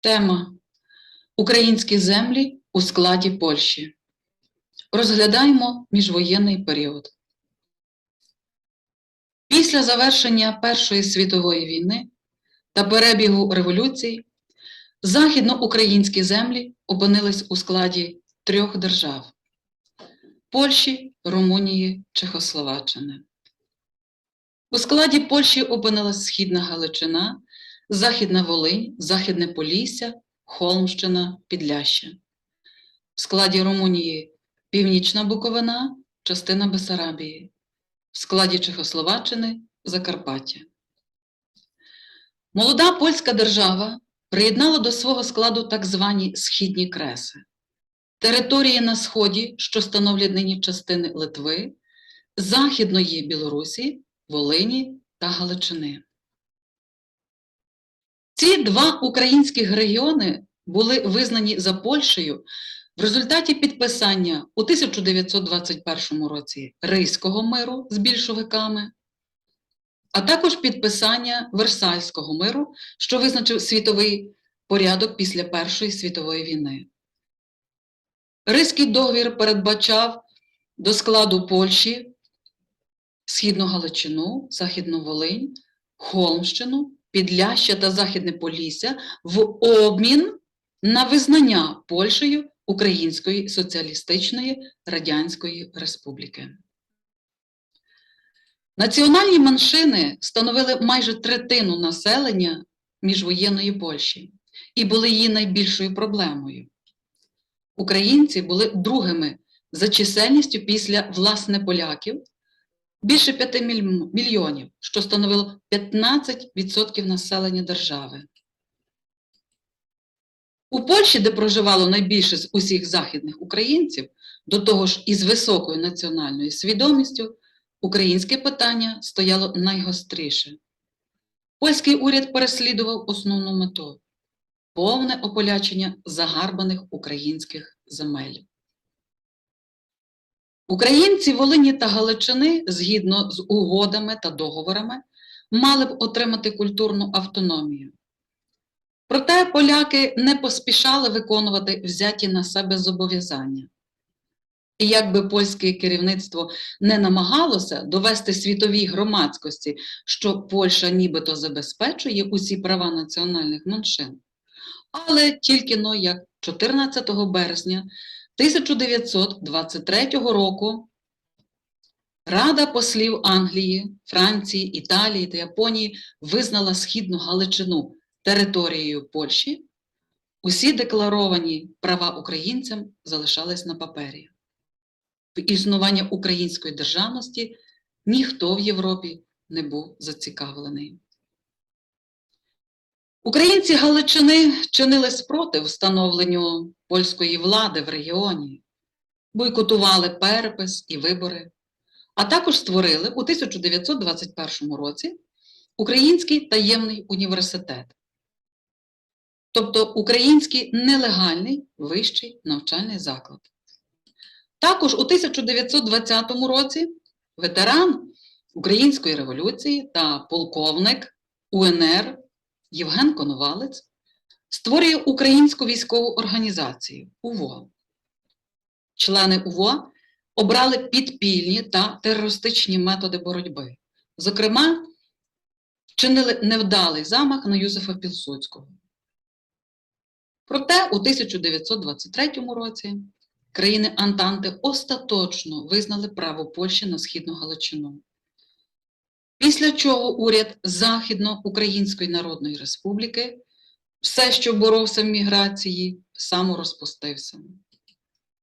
Тема Українські землі у складі Польщі. Розглядаємо міжвоєнний період. Після завершення Першої світової війни та перебігу революції західноукраїнські землі опинились у складі трьох держав Польщі, Румунії, Чехословаччини. У складі Польщі опинилась Східна Галичина, Західна Волинь, Західне Полісся, Холмщина, Підляща. В складі Румунії Північна Буковина, частина Бесарабії. В складі Чехословаччини Закарпаття. Молода польська держава приєднала до свого складу так звані Східні Креси, території на Сході, що становлять нині частини Литви, Західної Білорусі, Волині та Галичини. Ці два українських регіони були визнані за Польщею в результаті підписання у 1921 році Ризького миру з більшовиками, а також підписання Версальського миру, що визначив світовий порядок після Першої світової війни. Ризький договір передбачав до складу Польщі Східну Галичину, Західну Волинь, Холмщину, Підляща та Західне Полісся в обмін на визнання Польщею Української Соціалістичної Радянської Республіки. Національні меншини становили майже третину населення міжвоєнної Польщі і були її найбільшою проблемою. Українці були другими за чисельністю після власне поляків більше 5 мільйонів, що становило 15% населення держави. У Польщі, де проживало найбільше з усіх західних українців, до того ж із високою національною свідомістю, українське питання стояло найгостріше. Польський уряд переслідував основну мету повне ополячення загарбаних українських земель. Українці Волині та Галичини, згідно з угодами та договорами, мали б отримати культурну автономію. Проте поляки не поспішали виконувати взяті на себе зобов'язання. І якби польське керівництво не намагалося довести світовій громадськості, що Польща нібито забезпечує усі права національних меншин, але тільки но як 14 березня 1923 року Рада послів Англії, Франції, Італії та Японії визнала Східну Галичину територією Польщі, усі декларовані права українцям залишались на папері. В існування української державності ніхто в Європі не був зацікавлений. Українці Галичини чинили спротив встановленню польської влади в регіоні, бойкотували перепис і вибори, а також створили у 1921 році Український таємний університет, тобто Український нелегальний вищий навчальний заклад. Також у 1920 році ветеран Української революції та полковник УНР Євген Коновалець створює Українську військову організацію УВО. Члени УВО обрали підпільні та терористичні методи боротьби. Зокрема, вчинили невдалий замах на Юзефа Пілсудського. Проте у 1923 році країни Антанти остаточно визнали право Польщі на Східну Галичину. Після чого уряд Західноукраїнської Народної Республіки все, що боровся в міграції, саморозпустився.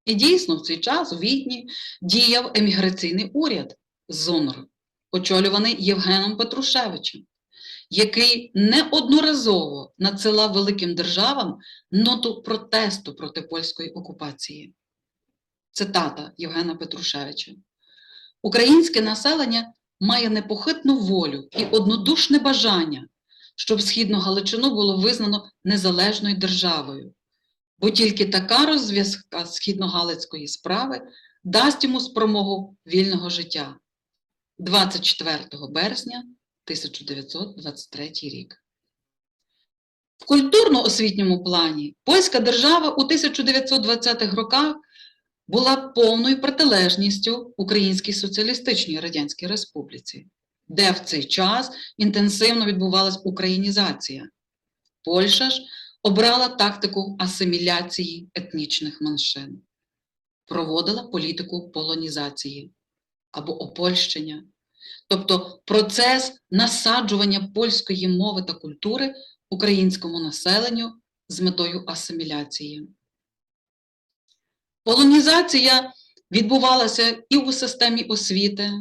І дійсно в цей час у Відні діяв еміграційний уряд ЗОНР, очолюваний Євгеном Петрушевичем, який неодноразово надсилав великим державам ноту протесту проти польської окупації. Цитата Євгена Петрушевича. Українське населення має непохитну волю і однодушне бажання, щоб Східну Галичину було визнано незалежною державою, бо тільки така розв'язка східногалицької справи дасть йому спромогу вільного життя 24 березня 1923 рік. В культурно-освітньому плані польська держава у 1920-х роках була повною протилежністю Українській Соціалістичній Радянській Республіці, де в цей час інтенсивно відбувалась українізація. Польща ж обрала тактику асиміляції етнічних меншин, проводила політику полонізації або опольщення, тобто процес насаджування польської мови та культури українському населенню з метою асиміляції. Полонізація відбувалася і у системі освіти,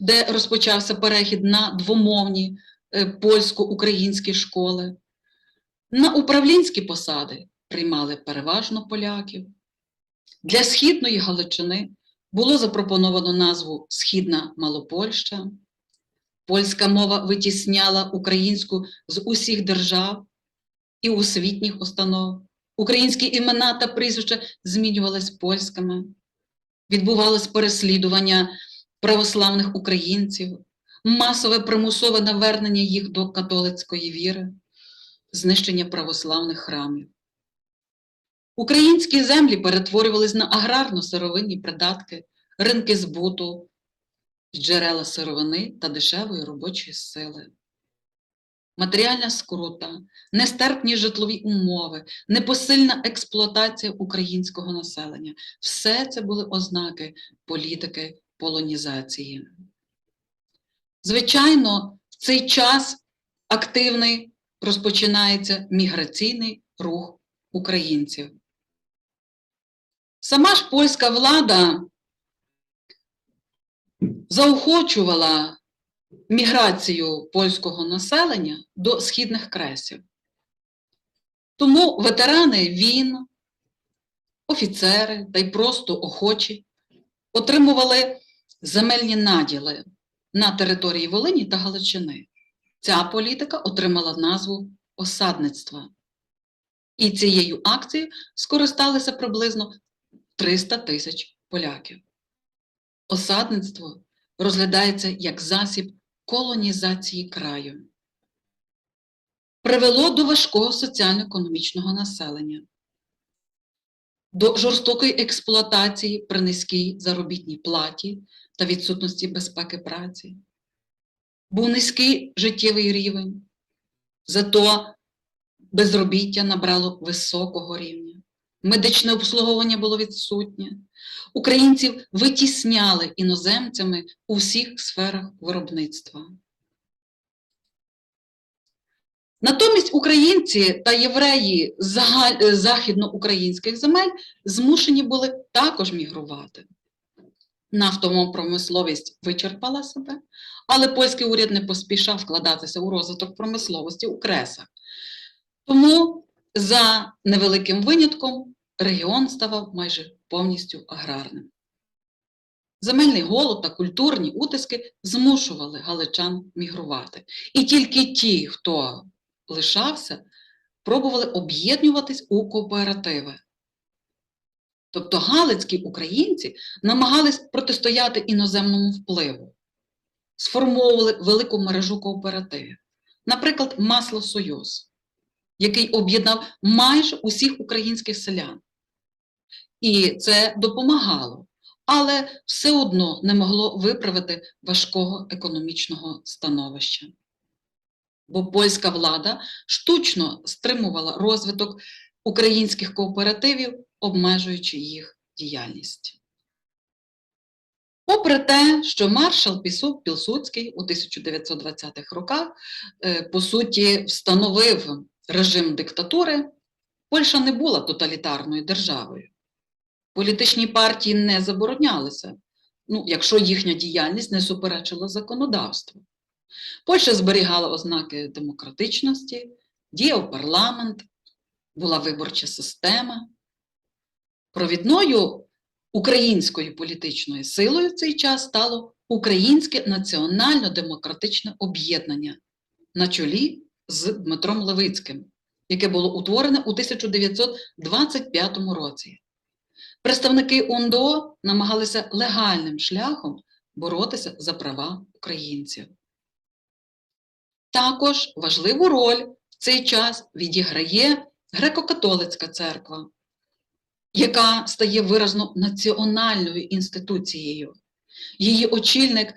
де розпочався перехід на двомовні е, польсько-українські школи. На управлінські посади приймали переважно поляків. Для Східної Галичини було запропоновано назву Східна Малопольща. Польська мова витісняла українську з усіх держав і освітніх установ. Українські імена та прізвища змінювались польськими. Відбувалось переслідування православних українців, масове примусове навернення їх до католицької віри, знищення православних храмів. Українські землі перетворювались на аграрно-сировинні придатки, ринки збуту, джерела сировини та дешевої робочої сили. Матеріальна скрута, нестерпні житлові умови, непосильна експлуатація українського населення все це були ознаки політики полонізації. Звичайно, в цей час активний розпочинається міграційний рух українців. Сама ж польська влада заохочувала міграцію польського населення до східних кресів. Тому ветерани війн, офіцери та й просто охочі отримували земельні наділи на території Волині та Галичини. Ця політика отримала назву осадництва. І цією акцією скористалися приблизно 300 тисяч поляків. Осадництво розглядається як засіб колонізації краю. Привело до важкого соціально-економічного населення, до жорстокої експлуатації при низькій заробітній платі та відсутності безпеки праці. Був низький життєвий рівень, зато безробіття набрало високого рівня. Медичне обслуговування було відсутнє. Українців витісняли іноземцями у всіх сферах виробництва. Натомість українці та євреї західноукраїнських земель змушені були також мігрувати. Нафтова промисловість вичерпала себе, але польський уряд не поспішав вкладатися у розвиток промисловості у кресах. Тому за невеликим винятком регіон ставав майже повністю аграрним. Земельний голод та культурні утиски змушували галичан мігрувати. І тільки ті, хто лишався, пробували об'єднуватись у кооперативи. Тобто галицькі українці намагались протистояти іноземному впливу, сформовували велику мережу кооперативів. Наприклад, Масло Союз, який об'єднав майже усіх українських селян. І це допомагало, але все одно не могло виправити важкого економічного становища. Бо польська влада штучно стримувала розвиток українських кооперативів, обмежуючи їх діяльність. Попри те, що маршал Пісук Пілсудський у 1920-х роках, е, по суті, встановив режим диктатури, Польща не була тоталітарною державою. Політичні партії не заборонялися, ну, якщо їхня діяльність не суперечила законодавству. Польща зберігала ознаки демократичності, діяв парламент, була виборча система. Провідною українською політичною силою в цей час стало Українське національно-демократичне об'єднання на чолі з Дмитром Левицьким, яке було утворене у 1925 році. Представники УНДО намагалися легальним шляхом боротися за права українців. Також важливу роль в цей час відіграє греко-католицька церква, яка стає виразно національною інституцією. Її очільник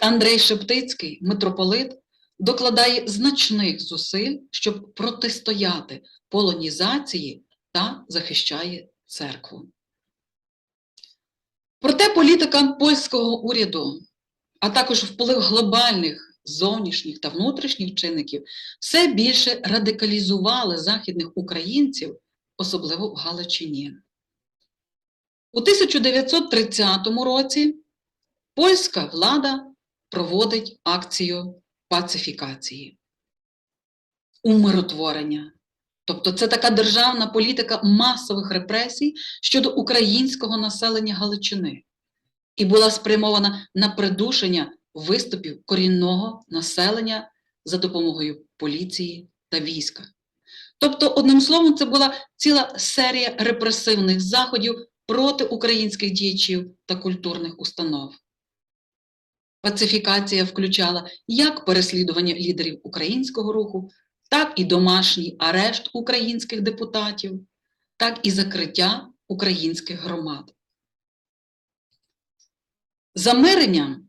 Андрей Шептицький, митрополит, докладає значних зусиль, щоб протистояти полонізації та захищає церкву. Проте політика польського уряду, а також вплив глобальних зовнішніх та внутрішніх чинників все більше радикалізували західних українців, особливо в Галичині. У 1930 році польська влада проводить акцію пацифікації, умиротворення. Тобто це така державна політика масових репресій щодо українського населення Галичини і була спрямована на придушення виступів корінного населення за допомогою поліції та війська. Тобто, одним словом, це була ціла серія репресивних заходів проти українських діячів та культурних установ. Пацифікація включала як переслідування лідерів українського руху, так і домашній арешт українських депутатів, так і закриття українських громад. Замиренням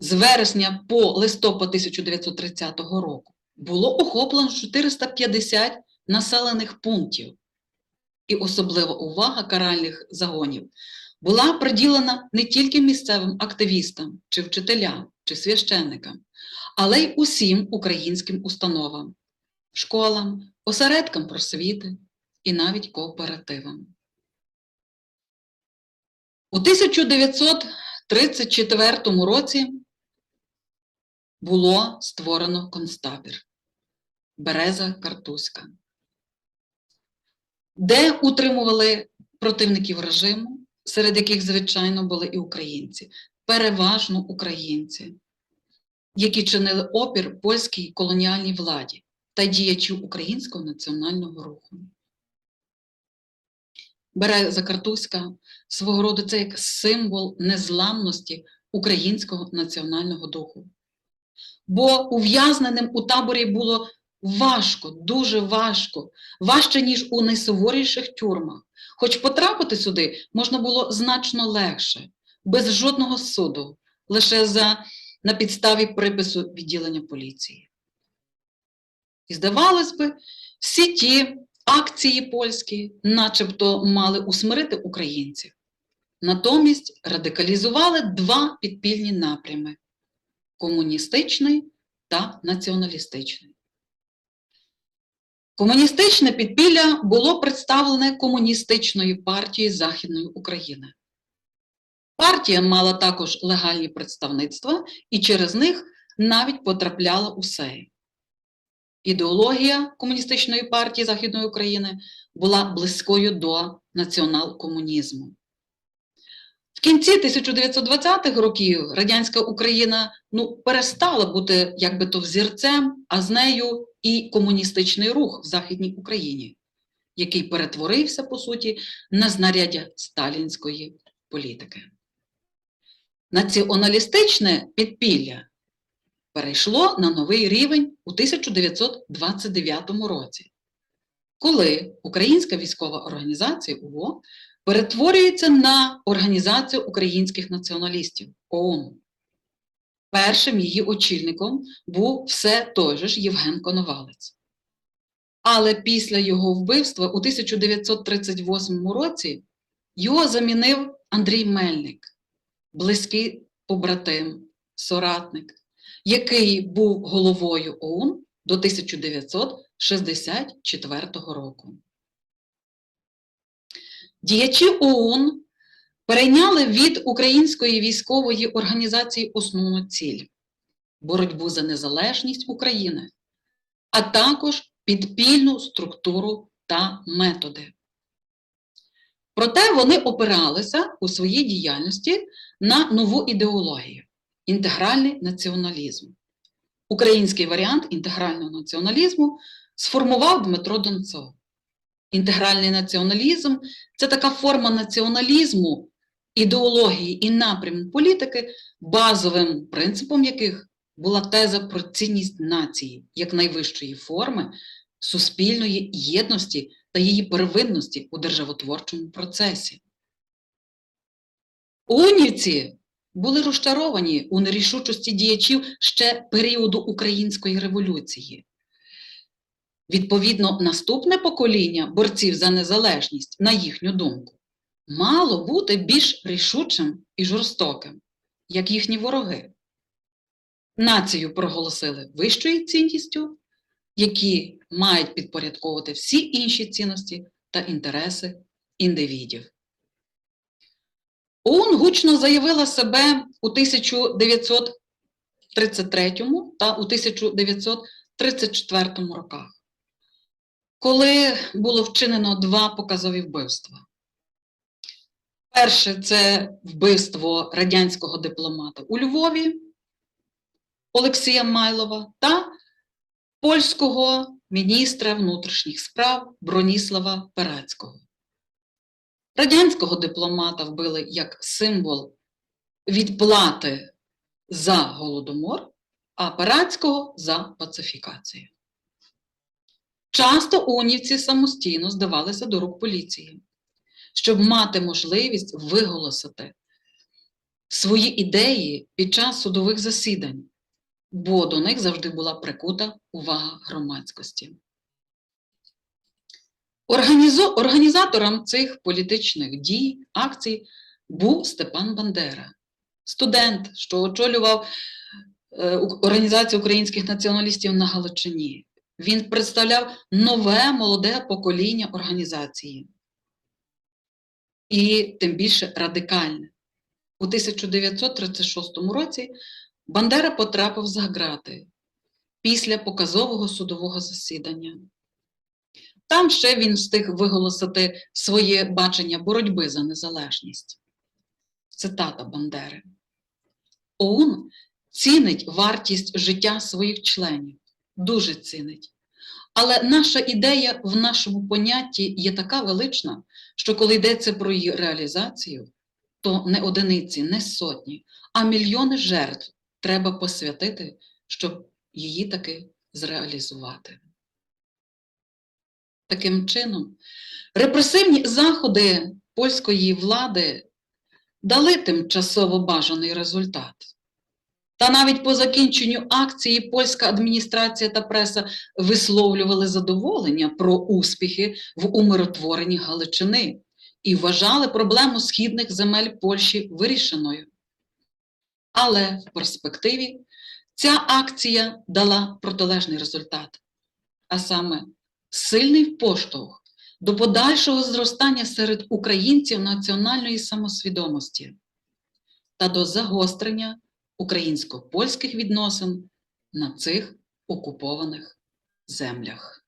з вересня по листопад 1930 року було охоплено 450 населених пунктів, і особлива увага каральних загонів була приділена не тільки місцевим активістам, чи вчителям, чи священникам, але й усім українським установам, школам, осередкам просвіти і навіть кооперативам. У 1934 році було створено концтабір Береза Картузька, де утримували противників режиму, серед яких, звичайно, були і українці, переважно українці, які чинили опір польській колоніальній владі та діячів українського національного руху. Береза Картузька свого роду це як символ незламності українського національного духу. Бо ув'язненим у таборі було важко, дуже важко, важче, ніж у найсуворіших тюрмах. Хоч потрапити сюди можна було значно легше, без жодного суду, лише за, на підставі припису відділення поліції. І здавалось би, всі ті акції польські, начебто, мали усмирити українців. Натомість радикалізували два підпільні напрями комуністичний та націоналістичний. Комуністичне підпілля було представлене Комуністичною партією Західної України. Партія мала також легальні представництва і через них навіть потрапляла у Сейм. Ідеологія Комуністичної партії Західної України була близькою до націонал-комунізму. В кінці 1920-х років радянська Україна ну, перестала бути як би то взірцем, а з нею і комуністичний рух в Західній Україні, який перетворився, по суті, на знаряддя сталінської політики. Націоналістичне підпілля перейшло на новий рівень у 1929 році, коли Українська військова організація УВО перетворюється на Організацію українських націоналістів ООН. Першим її очільником був все той же ж Євген Коновалець. Але після його вбивства у 1938 році його замінив Андрій Мельник, близький побратим, соратник, який був головою ОУН до 1964 року. Діячі ОУН перейняли від Української військової організації основну ціль боротьбу за незалежність України, а також підпільну структуру та методи. Проте вони опиралися у своїй діяльності на нову ідеологію інтегральний націоналізм. Український варіант інтегрального націоналізму сформував Дмитро Донцов. Інтегральний націоналізм це така форма націоналізму, ідеології і напряму політики, базовим принципом яких була теза про цінність нації як найвищої форми суспільної єдності та її первинності у державотворчому процесі. Унівці були розчаровані у нерішучості діячів ще періоду Української революції. Відповідно, наступне покоління борців за незалежність, на їхню думку, мало бути більш рішучим і жорстоким, як їхні вороги. Націю проголосили вищою цінністю, які мають підпорядковувати всі інші цінності та інтереси індивідів. ОУН гучно заявила себе у 1933 та у 1934 роках, коли було вчинено два показові вбивства. Перше це вбивство радянського дипломата у Львові Олексія Майлова та польського міністра внутрішніх справ Броніслава Перацького. Радянського дипломата вбили як символ відплати за голодомор, а Перацького за пацифікацію. Часто унівці самостійно здавалися до рук поліції, щоб мати можливість виголосити свої ідеї під час судових засідань, бо до них завжди була прикута увага громадськості. Організатором цих політичних дій, акцій був Степан Бандера, студент, що очолював е, Організацію українських націоналістів на Галичині. Він представляв нове молоде покоління організації. І тим більше радикальне. У 1936 році Бандера потрапив за грати після показового судового засідання. Там ще він встиг виголосити своє бачення боротьби за незалежність. Цитата Бандери. ОУН цінить вартість життя своїх членів, дуже цінить. Але наша ідея в нашому понятті є така велична, що коли йдеться про її реалізацію, то не одиниці, не сотні, а мільйони жертв треба посвятити, щоб її таки зреалізувати. Таким чином, репресивні заходи польської влади дали тимчасово бажаний результат. Та навіть по закінченню акції польська адміністрація та преса висловлювали задоволення про успіхи в умиротворенні Галичини і вважали проблему східних земель Польщі вирішеною. Але в перспективі ця акція дала протилежний результат, а саме сильний поштовх до подальшого зростання серед українців національної самосвідомості та до загострення українсько-польських відносин на цих окупованих землях.